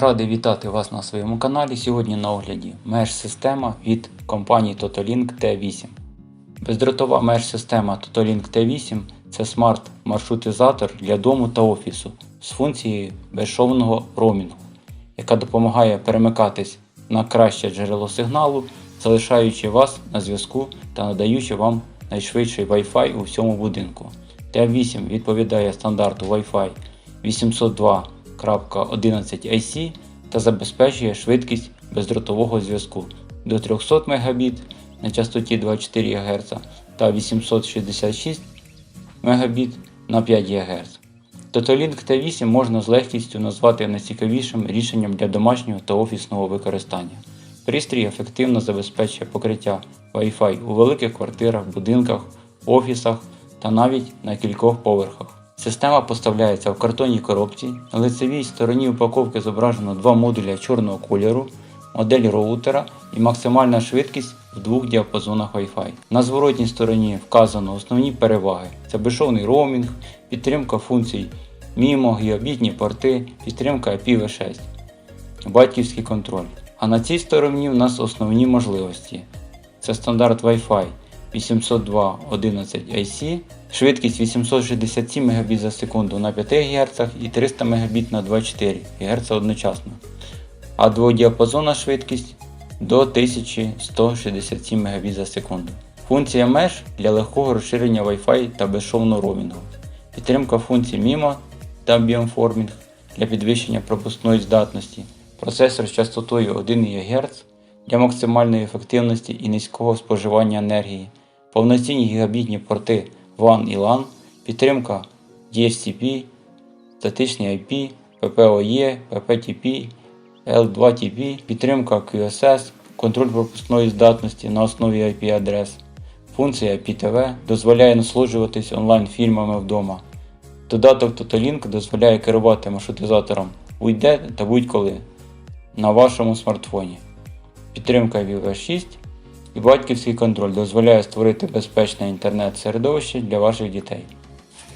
Радий вітати вас на своєму каналі. Сьогодні на огляді меж-система від компанії Totolink T8. Бездротова меж-система Totolink T8 це смарт-маршрутизатор для дому та офісу з функцією безшовного роумінгу, яка допомагає перемикатись на краще джерело сигналу, залишаючи вас на зв'язку та надаючи вам найшвидший Wi-Fi у всьому будинку. T8 відповідає стандарту Wi-Fi 802.11ac та забезпечує швидкість бездротового зв'язку до 300 Мбіт на частоті 24 ГГц та 866 Мбіт на 5 ГГц. Totolink T8 можна з легкістю назвати найцікавішим рішенням для домашнього та офісного використання. Пристрій ефективно забезпечує покриття Wi-Fi у великих квартирах, будинках, офісах та навіть на кількох поверхах. Система поставляється в картонній коробці. На лицевій стороні упаковки зображено два модуля чорного кольору, модель роутера і максимальна швидкість в двох діапазонах Wi-Fi. На зворотній стороні вказано основні переваги: це безшовний роумінг, підтримка функцій MIMO, гігабітні порти, підтримка IPv6, батьківський контроль. А на цій стороні в нас основні можливості. Це стандарт Wi-Fi 802.11ac, швидкість 867 Мбіт за секунду на 5 ГГц і 300 Мбіт на 24 ГГц одночасно. А дводіапазонна швидкість до 1167 Мбіт за секунду. Функція меж для легкого розширення Wi-Fi та безшовного роумінгу. Підтримка функцій MIMO та Beamforming для підвищення пропускної здатності. Процесор з частотою 1 ГГц для максимальної ефективності і низького споживання енергії, повноцінні гігабітні порти WAN і LAN, підтримка DHCP, статичний IP, PPOE, PPTP, L2TP, підтримка QSS, контроль пропускної здатності на основі IP-адрес. Функція IPTV дозволяє насолоджуватись онлайн-фільмами вдома. Додаток Totolink дозволяє керувати маршрутизатором будь-де та будь-коли на вашому смартфоні. Підтримка IPv6 і батьківський контроль дозволяє створити безпечне інтернет-середовище для ваших дітей.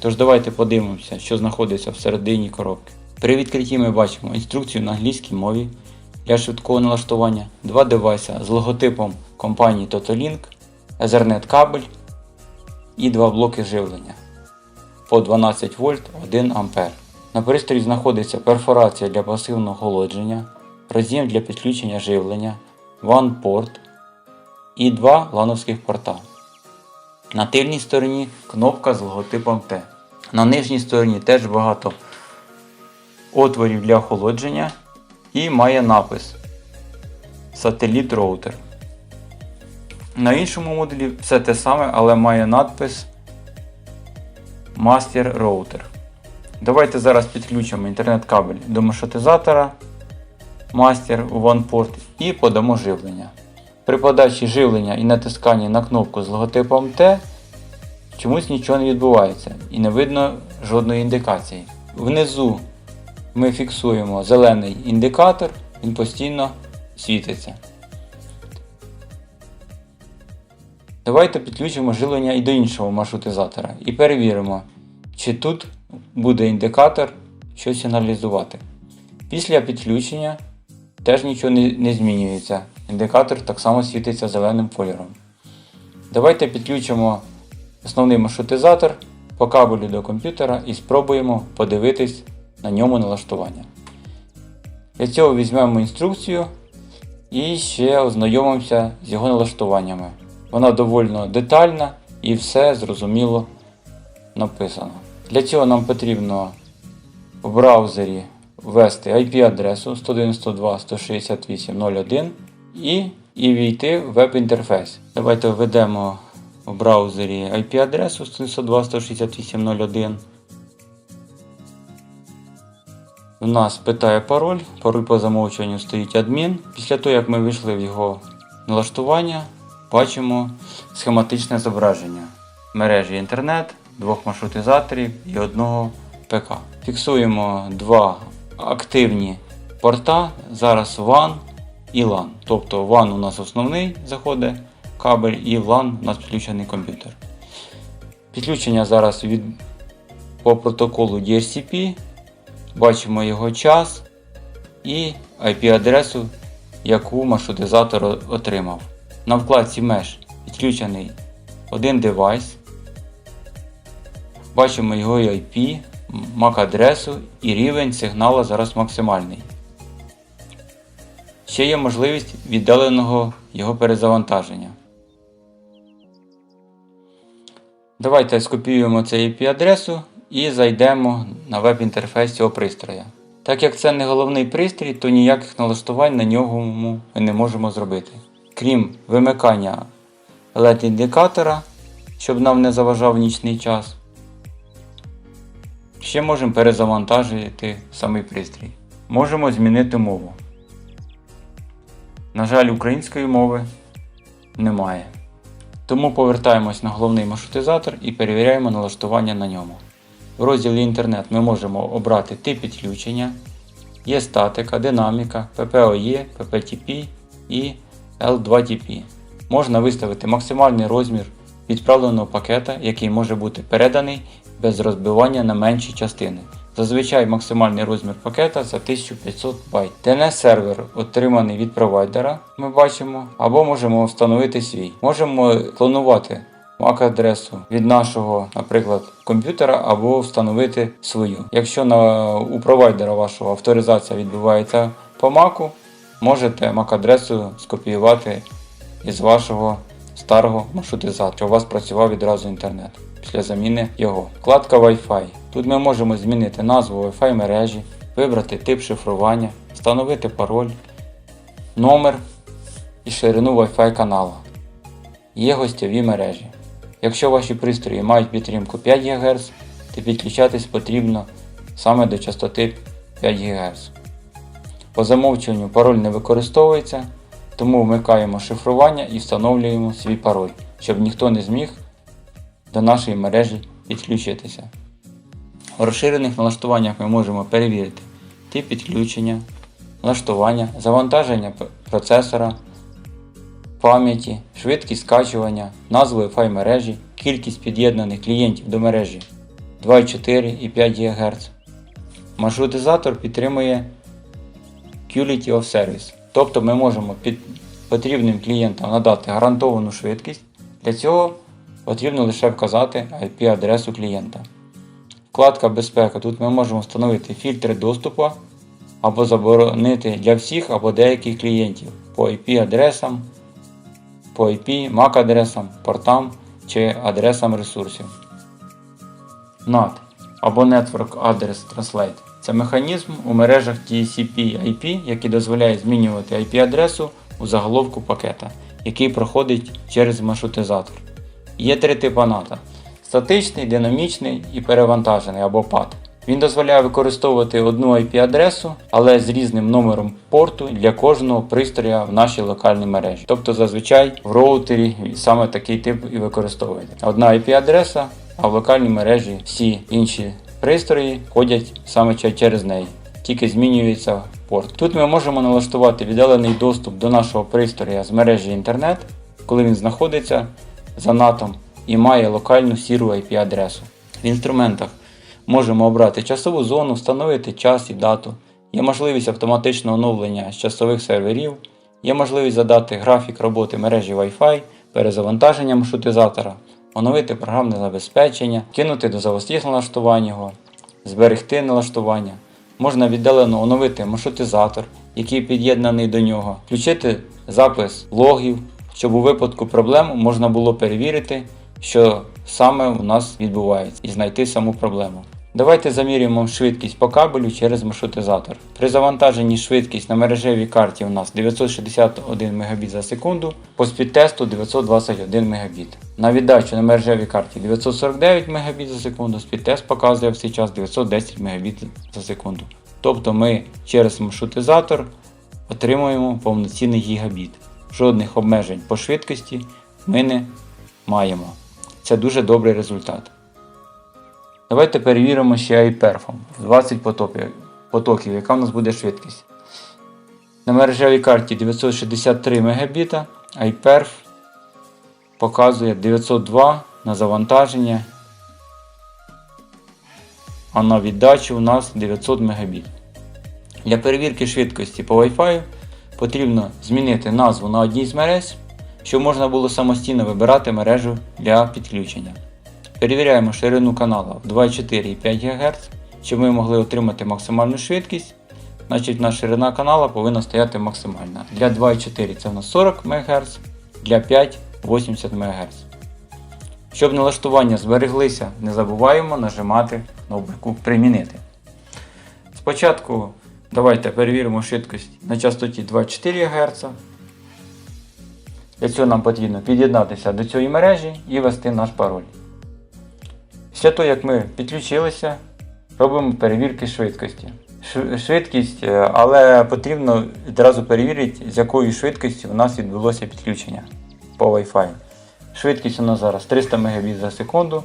Тож давайте подивимося, що знаходиться всередині коробки. При відкритті ми бачимо інструкцію на англійській мові для швидкого налаштування, два девайса з логотипом компанії Totolink, Ethernet кабель і два блоки живлення по 12 вольт 1 А. На пристрої знаходиться перфорація для пасивного охолодження, роз'єм для підключення живлення, WAN-порт і два лановських порта. На тильній стороні кнопка з логотипом T. На нижній стороні теж багато отворів для охолодження і має напис Сателіт роутер. На іншому модулі все те саме, але має надпис Master Router. Давайте зараз підключимо інтернет-кабель до маршрутизатора Master OnePort і подамо живлення. При подачі живлення і натисканні на кнопку з логотипом T чомусь нічого не відбувається і не видно жодної індикації. Внизу ми фіксуємо зелений індикатор, він постійно світиться. Давайте підключимо живлення і до іншого маршрутизатора і перевіримо, чи тут буде індикатор щось сигналізувати. Після підключення теж нічого не змінюється. Індикатор так само світиться зеленим кольором. Давайте підключимо основний маршрутизатор по кабелю до комп'ютера і спробуємо подивитись на ньому налаштування. Для цього візьмемо інструкцію і ще ознайомимося з його налаштуваннями. Вона доволі детальна і все зрозуміло написано. Для цього нам потрібно в браузері ввести IP-адресу 192.168.0.1 і, і війти в веб-інтерфейс. Давайте введемо в браузері IP-адресу 192.168.0.1. У нас питає пароль, пароль по замовчуванню стоїть адмін. Після того, як ми вийшли в його налаштування, бачимо схематичне зображення мережі інтернет, двох маршрутизаторів і одного ПК. Фіксуємо два активні порта, зараз WAN і LAN. Тобто WAN у нас основний заходить кабель і в LAN у нас підключений комп'ютер. Підключення зараз від, по протоколу DHCP. Бачимо його час і IP-адресу, яку маршрутизатор отримав. На вкладці Mesh підключений один девайс. Бачимо його IP, MAC-адресу і рівень сигналу зараз максимальний. Ще є можливість віддаленого його перезавантаження. Давайте скопіюємо цю IP-адресу і зайдемо на веб-інтерфейс цього пристрою. Так як це не головний пристрій, то ніяких налаштувань на нього ми не можемо зробити. Крім вимикання LED-індикатора, щоб нам не заважав нічний час. Ще можемо перезавантажити самий пристрій. Можемо змінити мову. На жаль, української мови немає. Тому повертаємось на головний маршрутизатор і перевіряємо налаштування на ньому. В розділі Інтернет ми можемо обрати тип підключення, є статика, динаміка, PPOE, PPTP і L2TP. Можна виставити максимальний розмір відправленого пакета, який може бути переданий без розбивання на менші частини. Зазвичай максимальний розмір пакета за 1500 байт. DNS сервер отриманий від провайдера, ми бачимо, або можемо встановити свій. Можемо клонувати MAC-адресу від нашого, наприклад, комп'ютера або встановити свою. Якщо на, у провайдера вашого авторизація відбувається по MAC, можете MAC-адресу скопіювати із вашого старого маршрутизатора, щоб у вас працював відразу інтернет після заміни його. Вкладка Wi-Fi. Тут ми можемо змінити назву Wi-Fi мережі, вибрати тип шифрування, встановити пароль, номер і ширину Wi-Fi каналу. Є гостєві мережі. Якщо ваші пристрої мають підтримку 5 ГГц, то підключатись потрібно саме до частоти 5 ГГц. По замовчуванню пароль не використовується, тому вмикаємо шифрування і встановлюємо свій пароль, щоб ніхто не зміг до нашої мережі підключитися. У розширених налаштуваннях ми можемо перевірити тип підключення, налаштування, завантаження процесора, пам'яті, швидкість скачування, назву Wi-Fi мережі, кількість під'єднаних клієнтів до мережі 2,4 і 5 ГГц. Маршрутизатор підтримує Quality of Service, тобто ми можемо під потрібним клієнтам надати гарантовану швидкість. Для цього потрібно лише вказати IP-адресу клієнта. Вкладка Безпека. Тут ми можемо встановити фільтри доступу або заборонити для всіх або деяких клієнтів по IP-адресам, по IP, MAC-адресам, портам чи адресам ресурсів. NAT або Network Address Translate це механізм у мережах TCP/IP, який дозволяє змінювати IP-адресу у заголовку пакета, який проходить через маршрутизатор. Є три типи NAT – статичний, динамічний і перевантажений або PAT. Він дозволяє використовувати одну IP-адресу, але з різним номером порту для кожного пристрою в нашій локальній мережі. Тобто зазвичай в роутері саме такий тип і використовується. Одна IP-адреса, а в локальній мережі всі інші пристрої ходять саме через неї. Тільки змінюється порт. Тут ми можемо налаштувати віддалений доступ до нашого пристрою з мережі інтернет, коли він знаходиться за NAT і має локальну сіру IP-адресу. В інструментах можемо обрати часову зону, встановити час і дату. Є можливість автоматичного оновлення з часових серверів, є можливість задати графік роботи мережі Wi-Fi, перезавантаження маршрутизатора, оновити програмне забезпечення, кинути до заводських налаштувань його, зберегти налаштування. Можна віддалено оновити маршрутизатор, який під'єднаний до нього, включити запис логів, щоб у випадку проблем можна було перевірити, що саме у нас відбувається, і знайти саму проблему. Давайте замірюємо швидкість по кабелю через маршрутизатор. При завантаженні швидкість на мережевій карті у нас 961 Мбіт за секунду, по спідтесту 921 Мбіт. На віддачу на мережевій карті 949 Мбіт за секунду, спідтест показує в цей час 910 Мбіт за секунду. Тобто ми через маршрутизатор отримуємо повноцінний гігабіт. Жодних обмежень по швидкості ми не маємо. Це дуже добрий результат. Давайте перевіримо ще iPerfom в 20 потоків, потоків, яка у нас буде швидкість. На мережевій карті 963 Мбіт, iPerf показує 902 на завантаження, а на віддачу у нас 900 Мбіт. Для перевірки швидкості по Wi-Fi потрібно змінити назву на одній з мереж, щоб можна було самостійно вибирати мережу для підключення. Перевіряємо ширину канала в 2,4 і 5 ГГц, щоб ми могли отримати максимальну швидкість. Значить, нас ширина канала повинна стояти максимальна. Для 2,4 це у нас 40 МГц, для 5 80 МГц. Щоб налаштування збереглися, не забуваємо нажимати кнопку Примінити. Спочатку давайте перевіримо швидкість на частоті 24 ГГц. Для цього нам потрібно під'єднатися до цієї мережі і ввести наш пароль. Після того, як ми підключилися, робимо перевірки швидкості. Швидкість, е, але потрібно відразу перевірити, з якою швидкістю у нас відбулося підключення по Wi-Fi. Швидкість у нас зараз 300 Мбіт за секунду,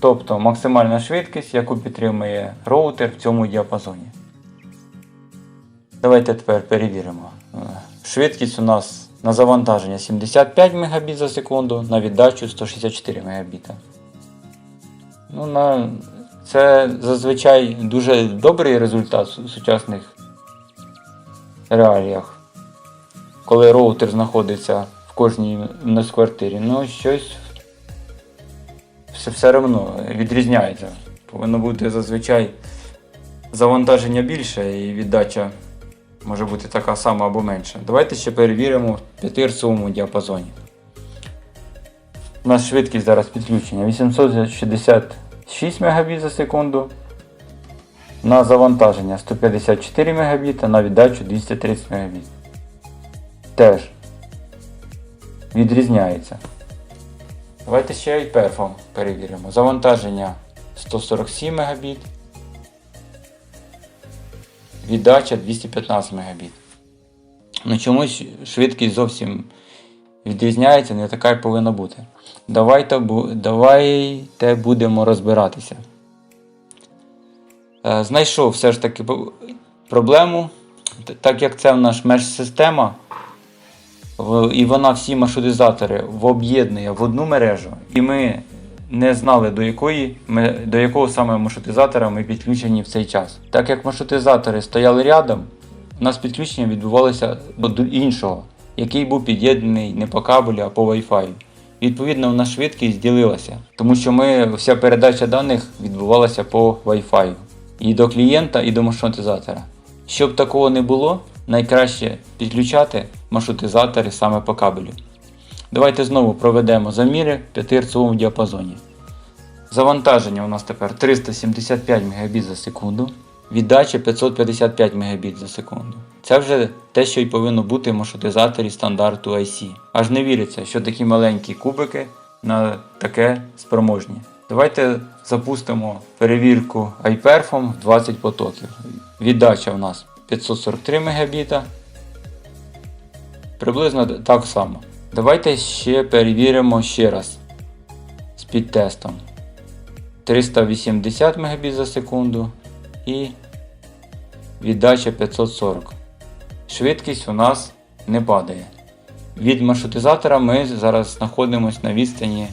тобто максимальна швидкість, яку підтримує роутер в цьому діапазоні. Давайте тепер перевіримо. Е, Швидкість у нас на завантаження 75 Мбіт за секунду, на віддачу 164 Мбіт. Ну, на... Це зазвичай дуже добрий результат в сучасних реаліях, коли роутер знаходиться в кожній нас квартирі. Ну, щось все, все одно відрізняється. Повинно бути зазвичай завантаження більше і віддача може бути така сама або менша. Давайте ще перевіримо в 5 діапазоні. У нас швидкість зараз підключення 866 Мбіт за секунду. На завантаження 154 Мбіт, на віддачу 230 Мбіт. Теж відрізняється. Давайте ще і перфом перевіримо. Завантаження 147 Мбіт. Віддача 215 Мбіт. Ну чомусь швидкість зовсім відрізняється, не така як повинна бути. Давайте, давайте будемо розбиратися. Е, Знайшов все ж таки проблему, так як це в наш меж-система, і вона всі маршрутизатори в- об'єднує в одну мережу, і ми не знали до якої ми- до якого саме маршрутизатора ми підключені в цей час. Так як маршрутизатори стояли рядом, у нас підключення відбувалося до іншого, який був під'єднаний не по кабелю, а по Wi-Fi. Відповідно, у нас швидкість ділилася, тому що ми, вся передача даних відбувалася по Wi-Fi. І до клієнта, і до маршрутизатора. Щоб такого не було, найкраще підключати маршрутизатори саме по кабелю. Давайте знову проведемо заміри в 5 Гц діапазоні. Завантаження у нас тепер 375 Мбіт за секунду, віддача 555 Мбіт за секунду. Це вже те, що й повинно бути в маршрутизаторі стандарту IC. Аж не віриться, що такі маленькі кубики на таке спроможні. Давайте запустимо перевірку iPerf в 20 потоків. Віддача у нас 543 Мбіт. Приблизно так само. Давайте ще перевіримо ще раз з підтестом. 380 Мбіт за секунду і віддача 540. Швидкість у нас не падає. Від маршрутизатора ми зараз знаходимося на відстані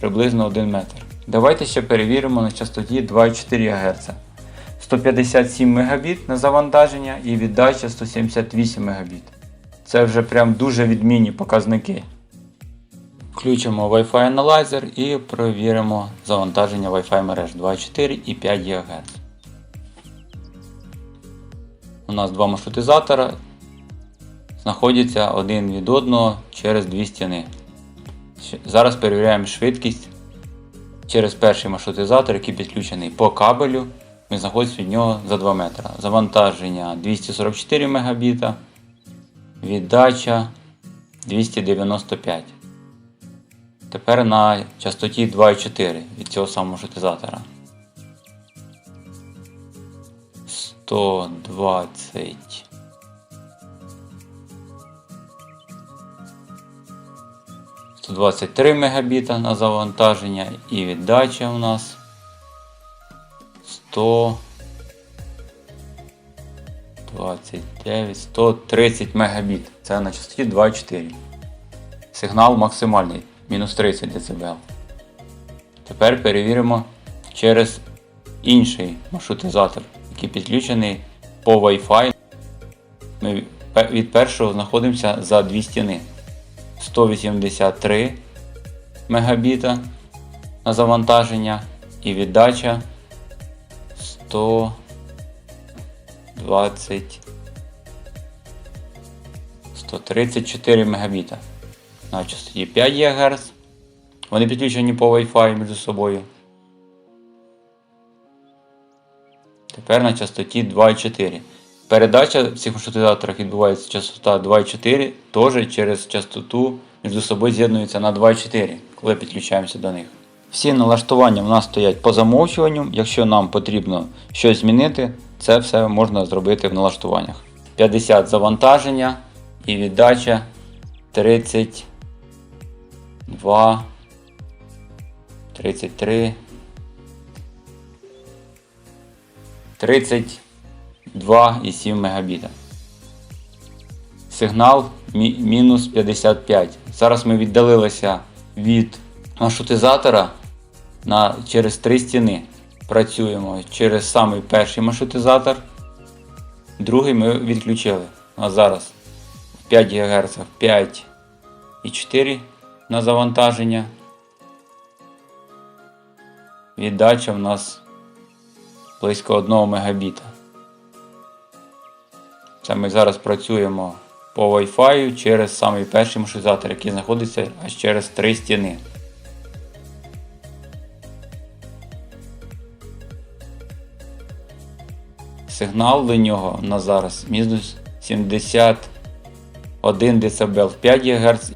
приблизно 1 метр. Давайте ще перевіримо на частоті 2,4 Гц. 157 Мбіт на завантаження і віддача 178 Мбіт. Це вже прям дуже відмінні показники. Включимо Wi-Fi аналайзер і перевіримо завантаження Wi-Fi мереж 2,4 і 5 ГГц. У нас два маршрутизатора знаходяться один від одного через дві стіни. Зараз перевіряємо швидкість через перший маршрутизатор, який підключений по кабелю. Ми знаходимося від нього за 2 метри. Завантаження 244 Мбіт, віддача 295. Тепер на частоті 2,4 від цього самого маршрутизатора. 120. Сто 23 мегабіта на завантаження і віддача у нас 100 29, 130 мегабіт. Це на частоті 2,4. Сигнал максимальний, мінус 30 дБ. Тепер перевіримо через інший маршрутизатор, який підключений по Wi-Fi ми від першого знаходимося за дві стіни. 183 мегабіта на завантаження і віддача 120 134 мегабіта на частоті 5 ГГц. Вони підключені по Wi-Fi між собою. Тепер на частоті 2,4. Передача в цих маршрутизаторах відбувається частота 2,4, теж через частоту між собою з'єднується на 2,4, коли підключаємося до них. Всі налаштування в нас стоять по замовчуванню. Якщо нам потрібно щось змінити, це все можна зробити в налаштуваннях. 50 завантаження і віддача 32, 33, 32,7 мегабіта. Сигнал мі- мінус 55. Зараз ми віддалилися від маршрутизатора на, через три стіни. Працюємо через самий перший маршрутизатор. Другий ми відключили. А зараз 5 ГГц 5 і 4 на завантаження. Віддача в нас близько 1 мегабіта. Це ми зараз працюємо по Wi-Fi через самий перший маршрутизатор, який знаходиться аж через три стіни. Сигнал до нього на зараз мінус 71 дБ в 5 ГГц.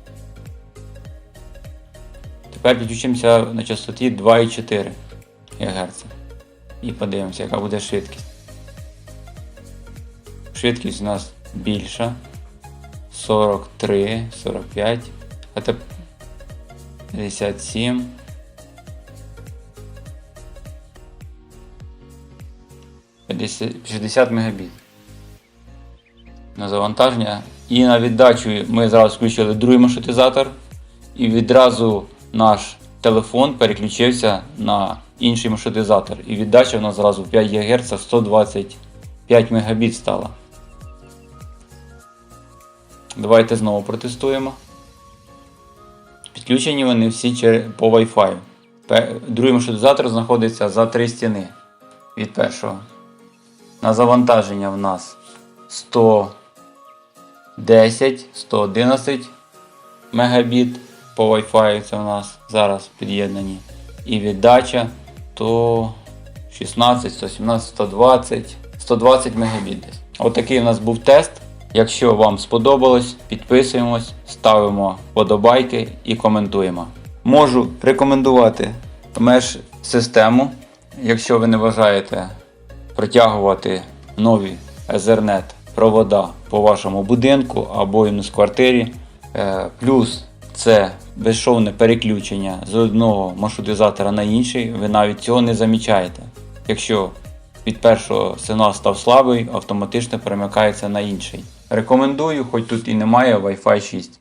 Тепер підключимося на частоті 2,4 ГГц. І подивимося, яка буде швидкість. Швидкість у нас більша. 43, 45, а тепер 57. П'ятдесят- 60 мегабіт. На завантаження. І на віддачу ми зараз включили другий маршрутизатор. І відразу наш телефон переключився на інший маршрутизатор. І віддача у нас зразу 5 ГГц 125 мегабіт стала. Давайте знову протестуємо. Підключені вони всі по Wi-Fi. Другий маршрутизатор знаходиться за три стіни від першого. На завантаження в нас 110, 111 мегабіт по Wi-Fi це у нас зараз під'єднані. І віддача то 16, 117, 120, 120 мегабіт десь. Отакий у нас був тест. Якщо вам сподобалось, підписуємось, ставимо вподобайки і коментуємо. Можу рекомендувати меж систему, якщо ви не бажаєте протягувати нові Ethernet провода по вашому будинку або з квартирі. Е, Плюс це безшовне переключення з одного маршрутизатора на інший, ви навіть цього не замічаєте. Якщо від першого сигнал став слабий, автоматично перемикається на інший. Рекомендую, хоч тут і немає Wi-Fi 6.